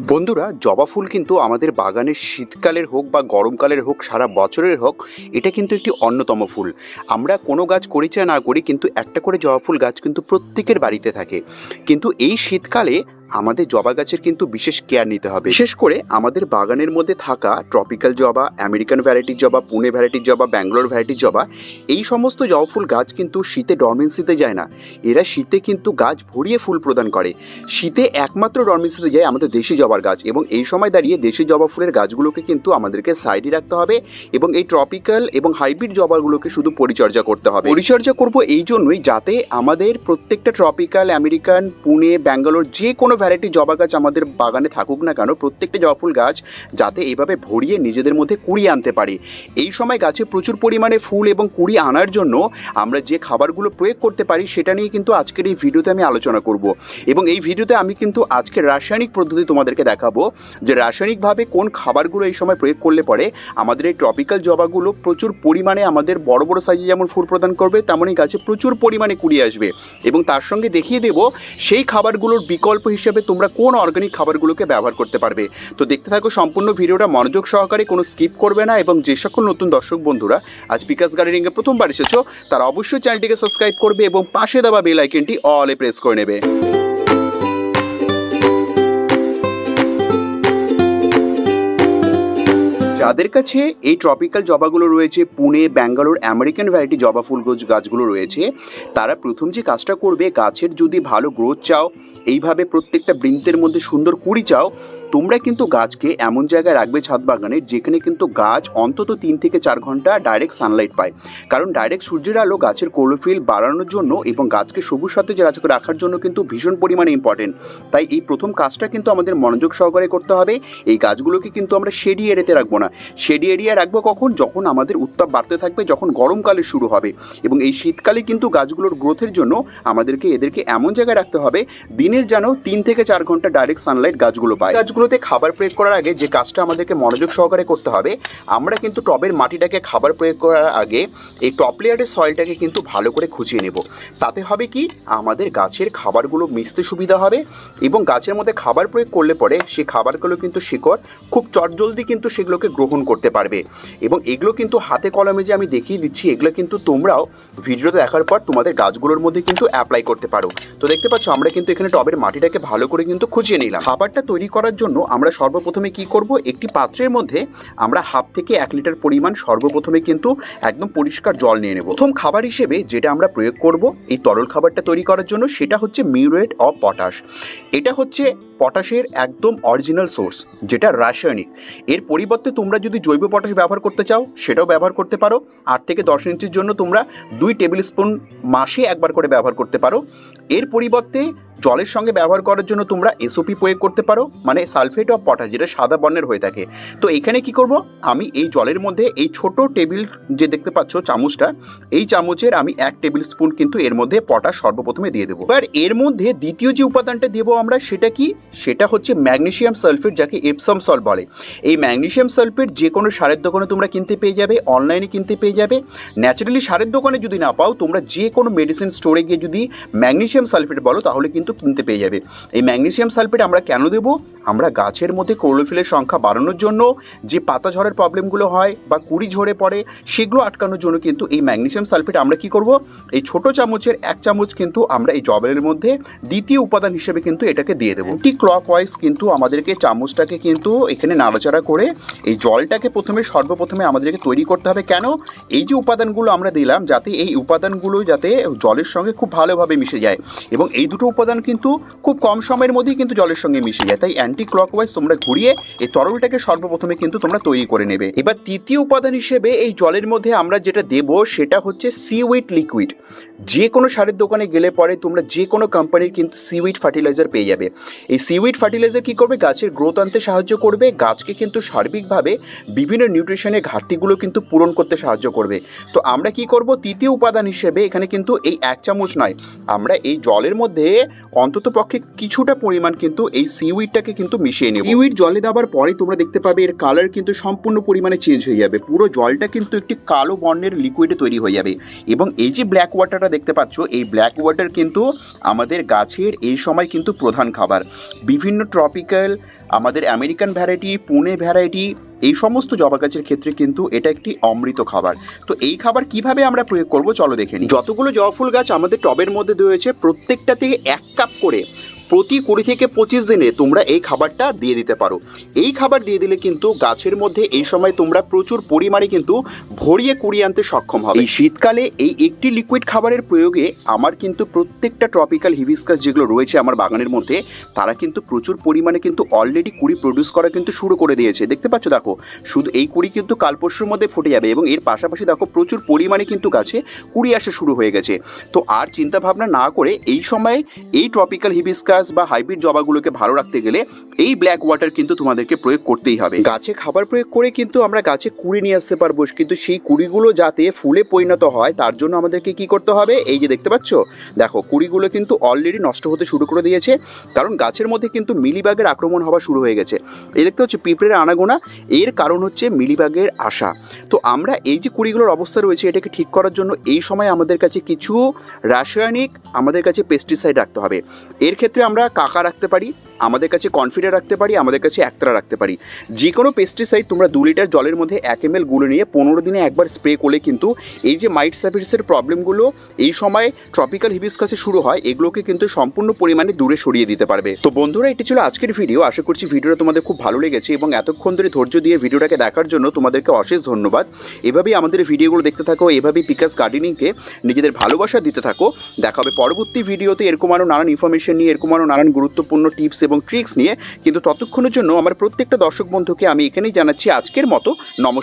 বন্ধুরা, জবা ফুল কিন্তু আমাদের বাগানের শীতকালের হোক বা গরমকালের হোক, সারা বছরের হোক, এটা কিন্তু একটি অন্যতম ফুল। আমরা কোনো গাছ করি চা না করি, কিন্তু একটা করে জবা ফুল গাছ কিন্তু প্রত্যেকের বাড়িতে থাকে। কিন্তু এই শীতকালে আমাদের জবা গাছের কিন্তু বিশেষ কেয়ার নিতে হবে। বিশেষ করে আমাদের বাগানের মধ্যে থাকা ট্রপিক্যাল জবা আমেরিকান ভ্যারাইটির জবা পুনে ভ্যারাইটির জবা ব্যাঙ্গালোর ভ্যারাইটির জবা, এই সমস্ত জবা ফুল গাছ কিন্তু শীতে ডরমেন্সিতে যায় না। এরা শীতে কিন্তু গাছ ভরিয়ে ফুল প্রদান করে। শীতে একমাত্র ডরমেন্সিতে যায় আমাদের দেশি জবার গাছ এবং এই সময় দাঁড়িয়ে দেশি জবা ফুলের গাছগুলোকে কিন্তু আমাদেরকে সাইডে রাখতে হবে এবং এই ট্রপিক্যাল এবং হাইব্রিড জবাগুলোকে শুধু পরিচর্যা করতে হবে। পরিচর্যা করব এই জন্যই যাতে আমাদের প্রত্যেকটা ট্রপিক্যাল আমেরিকান পুনে ব্যাঙ্গালোর যে কোনো ভ্যারাইটি জবা গাছ আমাদের বাগানে থাকুক না কেন, প্রত্যেকটা জবা ফুল গাছ যাতে এইভাবে ভরিয়ে নিজেদের মধ্যে কুড়ি আনতে পারে। এই সময় গাছে প্রচুর পরিমাণে ফুল এবং কুড়ি আনার জন্য আমরা যে খাবারগুলো প্রয়োগ করতে পারি, সেটা নিয়ে কিন্তু আজকের এই ভিডিওতে আমি আলোচনা করব। এবং এই ভিডিওতে আমি কিন্তু আজকে রাসায়নিক পদ্ধতি তোমাদেরকে দেখাবো, যে রাসায়নিকভাবে কোন খাবারগুলো এই সময় প্রয়োগ করলে পরে আমাদের এই ট্রপিক্যাল জবাগুলো প্রচুর পরিমাণে আমাদের বড় বড় সাইজে যেমন ফুল প্রদান করবে, তেমনই গাছে প্রচুর পরিমাণে কুড়ি আসবে। এবং তার সঙ্গে দেখিয়ে দেব, সেই খাবারগুলোর বিকল্প হিসেবে তোমরা কোন অর্গানিক খাবারগুলোকে ব্যবহার করতে পারবে? তো দেখতে থাকো, সম্পূর্ণ ভিডিওটা মনোযোগ সহকারে কোনো স্কিপ করবে না এবং যে সকল নতুন দর্শক বন্ধুরা আজ বিকাশ গার্ডেনিংয়ে প্রথমবার এসেছ, তারা অবশ্যই চ্যানেলটিকে সাবস্ক্রাইব করবে এবং পাশে দেওয়া বেল আইকনটি অলে প্রেস করে নেবে। যাদের কাছে এই ট্রপিক্যাল জবাগুলো রয়েছে, পুনে, ব্যাঙ্গালোর আমেরিকান ভ্যারাইটি জবা ফুল গাছগুলো রয়েছে, তারা প্রথম যে কাজটা করবে, গাছের যদি ভালো গ্রোথ চাও এইভাবে প্রত্যেকটা বৃন্তের মধ্যে সুন্দর কুড়ি চাও তোমরা কিন্তু গাছকে এমন জায়গায় রাখবে ছাদ বাগানে যেখানে কিন্তু গাছ অন্তত তিন থেকে চার ঘণ্টা ডাইরেক্ট সানলাইট পায়। কারণ ডাইরেক্ট সূর্যের আলো গাছের কোলোফিল বাড়ানোর জন্য এবং গাছকে সবুজ সাথে রাখা রাখার জন্য কিন্তু ভীষণ পরিমাণে ইম্পর্টেন্ট তাই এই প্রথম কাজটা কিন্তু আমাদের মনোযোগ সহকারে করতে হবে। এই গাছগুলোকে কিন্তু আমরা শেডি এরিয়াতে রাখব না। শেডি এরিয়া রাখব কখন? যখন আমাদের উত্তাপ বাড়তে থাকবে, যখন গরমকালে শুরু হবে। এবং এই শীতকালে কিন্তু গাছগুলোর গ্রোথের জন্য আমাদেরকে এদেরকে এমন জায়গায় রাখতে হবে, দিনের যেন তিন থেকে চার ঘণ্টা ডাইরেক্ট সানলাইট গাছগুলো পায়। গাছগুলোতে খাবার প্রয়োগ করার আগে যে কাজটা আমাদেরকে মনোযোগ সহকারে করতে হবে, আমরা কিন্তু টবের মাটিটাকে খাবার প্রয়োগ করার আগে এই টপ লেয়ারের সয়েলটাকে কিন্তু ভালো করে খুঁচিয়ে নেব। তাতে হবে কি? আমাদের গাছের খাবারগুলো মিশতে সুবিধা হবে এবং গাছের মধ্যে খাবার প্রয়োগ করলে পরে সেই খাবারগুলো কিন্তু শিকড় খুব চটজলদি কিন্তু সেগুলোকে গ্রহণ করতে পারবে। এবং এগুলো কিন্তু হাতে কলমে যে আমি দেখিয়ে দিচ্ছি, এগুলো কিন্তু তোমরাও ভিডিওতে দেখার পর তোমাদের গাছগুলোর মধ্যে কিন্তু অ্যাপ্লাই করতে পারো। তো দেখতে পাচ্ছ, আমরা কিন্তু এখানে টবের মাটিটাকে ভালো করে কিন্তু খুঁজিয়ে নিলাম। খাবারটা তৈরি করার জন্য আমরা সর্বপ্রথমে কি করব? একটি পাত্রের মধ্যে আমরা হাফ থেকে এক লিটার পরিমাণ সর্বপ্রথমে কিন্তু একদম পরিষ্কার জল নিয়ে নেব। প্রথম খাবার হিসেবে যেটা আমরা প্রয়োগ করব এই তরল খাবারটা তৈরি করার জন্য সেটা হচ্ছে মিউরেট অফ পটাশ। এটা হচ্ছে পটাশের একদম অরিজিনাল সোর্স, যেটা রাসায়নিক। এর পরিবর্তে তোমরা যদি জৈব পটাশ ব্যবহার করতে চাও, সেটাও ব্যবহার করতে পারো। আট থেকে দশ ইঞ্চির জন্য তোমরা দুই টেবিল স্পুন মাসে একবার করে ব্যবহার করতে পারো। এর পরিবর্তে জলের সঙ্গে ব্যবহার করার জন্য তোমরা এসওপি প্রয়োগ করতে পারো মানে সালফেট অফ পটাশ যেটা সাদা বর্ণের হয়ে থাকে। তো এখানে কি করব? আমি এই জলের মধ্যে এই ছোট টেবিল যে দেখতে পাচ্ছ চামচটা, এই চামচের আমি এক টেবিল স্পুন কিন্তু এর মধ্যে পটাশ সর্বপ্রথমে দিয়ে দেবো। এবার এর মধ্যে দ্বিতীয় যে উপাদানটা দেবো আমরা, সেটা কি? সেটা হচ্ছে ম্যাগনেশিয়াম সালফেট, যাকে এপসাম সল বলে। এই ম্যাগনেসিয়াম সালফেট যে কোনো সারের দোকানে তোমরা কিনতে পেয়ে যাবে, অনলাইনে কিনতে পেয়ে যাবে। ন্যাচারালি সারের দোকানে যদি না পাও, তোমরা যে কোনো মেডিসিন স্টোরে গিয়ে যদি ম্যাগনেশিয়াম সালফেট বলো, তাহলে কিন্তু কিনতে পেয়ে যাবে। এই ম্যাগনেসিয়াম সালফেট আমরা কেন দেবো? আমরা গাছের মধ্যে ক্লোরোফিলের সংখ্যা বাড়ানোর জন্য যে পাতা ঝড়ের প্রবলেমগুলো হয় বা কুড়ি ঝরে পড়ে সেগুলো আটকানোর জন্য কিন্তু এই ম্যাগনেসিয়াম সালফেট আমরা কি করব? এই ছোট চামচের এক চামচ কিন্তু আমরা এই জবের মধ্যে দ্বিতীয় উপাদান হিসেবে কিন্তু এটাকে দিয়ে দেবো। টি ক্লক ওয়াইজ কিন্তু আমাদেরকে চামচটাকে কিন্তু এখানে নাড়াচাড়া করে এই জলটাকে প্রথমে সর্বপ্রথমে আমাদেরকে তৈরি করতে হবে। কেন? এই যে উপাদানগুলো আমরা দিলাম যাতে এই উপাদানগুলো যাতে জলের সঙ্গে খুব ভালোভাবে মিশে যায় এবং এই দুটো উপাদান কিন্তু খুব কম সময়ের মধ্যেই কিন্তু জলের সঙ্গে মিশে যায়। তাই অ্যান্টি ক্লকওয়াইজ তোমরা ঘুরিয়ে এই তরলটাকে সর্বপ্রথমে কিন্তু তোমরা তৈরি করে নেবে। এবার তৃতীয় উপাদান হিসেবে এই জলের মধ্যে আমরা যেটা দেব সেটা হচ্ছে সিউইট লিকুইড যে কোনো সারের দোকানে গেলে পরে তোমরা যে কোনো কোম্পানির কিন্তু সিউইট ফার্টিলাইজার পেয়ে যাবে। এই সিউইট ফার্টিলাইজার কী করবে? গাছের গ্রোথ আনতে সাহায্য করবে। গাছকে কিন্তু সার্বিকভাবে বিভিন্ন নিউট্রিশনের ঘাটতিগুলো কিন্তু পূরণ করতে সাহায্য করবে। তো আমরা কি করব? তৃতীয় উপাদান হিসেবে এখানে কিন্তু এই এক চামচ নয়। আমরা এই জলের মধ্যে অন্তত পক্ষে কিছুটা পরিমাণ কিন্তু এই সিউইডটাকে কিন্তু মিশিয়ে নেব। সিউইড জলে দেওয়ার পরে তোমরা দেখতে পাবে এর কালার কিন্তু সম্পূর্ণ পরিমাণে চেঞ্জ হয়ে যাবে। পুরো জলটা কিন্তু একটি কালো বর্ণের লিকুইডে তৈরি হয়ে যাবে। এবং এই যে ব্ল্যাক ওয়াটারটা দেখতে পাচ্ছ, এই ব্ল্যাক ওয়াটার কিন্তু আমাদের গাছের এই সময় কিন্তু প্রধান খাবার। বিভিন্ন ট্রপিক্যাল আমাদের আমেরিকান ভ্যারাইটি পুনে ভ্যারাইটি এই সমস্ত জবা গাছের ক্ষেত্রে কিন্তু এটা একটি অমৃত খাবার। তো এই খাবার কীভাবে আমরা প্রয়োগ করব চলো দেখে নিই। যতগুলো জবা ফুল গাছ আমাদের টবের মধ্যে রয়েছে প্রত্যেকটা থেকে এক কাপ করে প্রতি কুড়ি থেকে পঁচিশ দিনে তোমরা এই খাবারটা দিয়ে দিতে পারো। এই খাবার দিয়ে দিলে কিন্তু গাছের মধ্যে এই সময় তোমরা প্রচুর পরিমাণে কিন্তু ভরিয়ে কুড়িয়ে আনতে সক্ষম হবে। এই শীতকালে এই একটি লিকুইড খাবারের প্রয়োগে আমার কিন্তু প্রত্যেকটা ট্রপিক্যাল হিবিস্কাস যেগুলো রয়েছে আমার বাগানের মধ্যে, তারা কিন্তু প্রচুর পরিমাণে কিন্তু অলরেডি কুড়ি প্রডিউস করা কিন্তু শুরু করে দিয়েছে। দেখতে পাচ্ছ দেখো, শুধু এই কুড়ি কিন্তু কাল পরশুর মধ্যে ফুটে যাবে এবং এর পাশাপাশি দেখো প্রচুর পরিমাণে কিন্তু গাছে কুড়ি আসা শুরু হয়ে গেছে। তো আর চিন্তা ভাবনা না করে এই সময় এই ট্রপিক্যাল হিবিস্কাস বা হাইব্রিড জবাগুলোকে ভালো রাখতে গেলে এই ব্ল্যাক ওয়াটার কিন্তু তোমাদেরকে প্রয়োগ করতেই হবে। গাছে খাবার প্রয়োগ করে কিন্তু আমরা গাছে কুড়ি নিয়ে আসতে পারব, কিন্তু সেই কুড়িগুলো যাতে ফুলে পরিণত হয়, তার জন্য আমাদেরকে কি করতে হবে? এই যে দেখতে পাচ্ছ? দেখো, কুড়িগুলো কিন্তু অলরেডি নষ্ট হতে শুরু করে দিয়েছে, কারণ গাছের মধ্যে কিন্তু মিলিবাগের আক্রমণ হওয়া শুরু হয়ে গেছে। এই দেখতে হচ্ছে পিঁপড়ের আনাগোনা, এর কারণ হচ্ছে মিলিবাগের আশা। তো আমরা এই যে কুড়িগুলোর অবস্থা রয়েছে, এটাকে ঠিক করার জন্য এই সময় আমাদের কাছে কিছু রাসায়নিক, আমাদের কাছে পেস্টিসাইড রাখতে হবে। এর ক্ষেত্রে আমরা কাকা রাখতে পারি, আমাদের কাছে কনফিডার রাখতে পারি, আমাদের কাছে একতারা রাখতে পারি। যে কোনো পেস্টিসাইড তোমরা দু লিটার জলের মধ্যে এক এম এল গুলে নিয়ে পনেরো দিনে একবার স্প্রে করলে কিন্তু এই যে মাইট স্যাপিসের প্রবলেমগুলো এই সময় ট্রপিক্যাল হিবিসকাসে শুরু হয়, এগুলোকে কিন্তু সম্পূর্ণ পরিমাণে দূরে সরিয়ে দিতে পারবে। তো বন্ধুরা, এটি ছিল আজকের ভিডিও আশা করছি ভিডিওটা তোমাদের খুব ভালো লেগেছে এবং এতক্ষণ ধরে ধৈর্য দিয়ে ভিডিওটাকে দেখার জন্য তোমাদেরকে অশেষ ধন্যবাদ। এভাবেই আমাদের ভিডিওগুলো দেখতে থাকো, এভাবেই পিকাস গার্ডেনিংকে নিজেদের ভালোবাসা দিতে থাকো। দেখা হবে পরবর্তী ভিডিওতে এরকম আরও নানান ইনফরমেশন নিয়ে, এরকম আরও নানান গুরুত্বপূর্ণ টিপস এবং ট্রিক্স নিয়ে, কিন্তু ততক্ষণের জন্য আমার প্রত্যেকটা দর্শক বন্ধুকে আমি এখানেই জানাচ্ছি আজকের মতো। নমস্কার।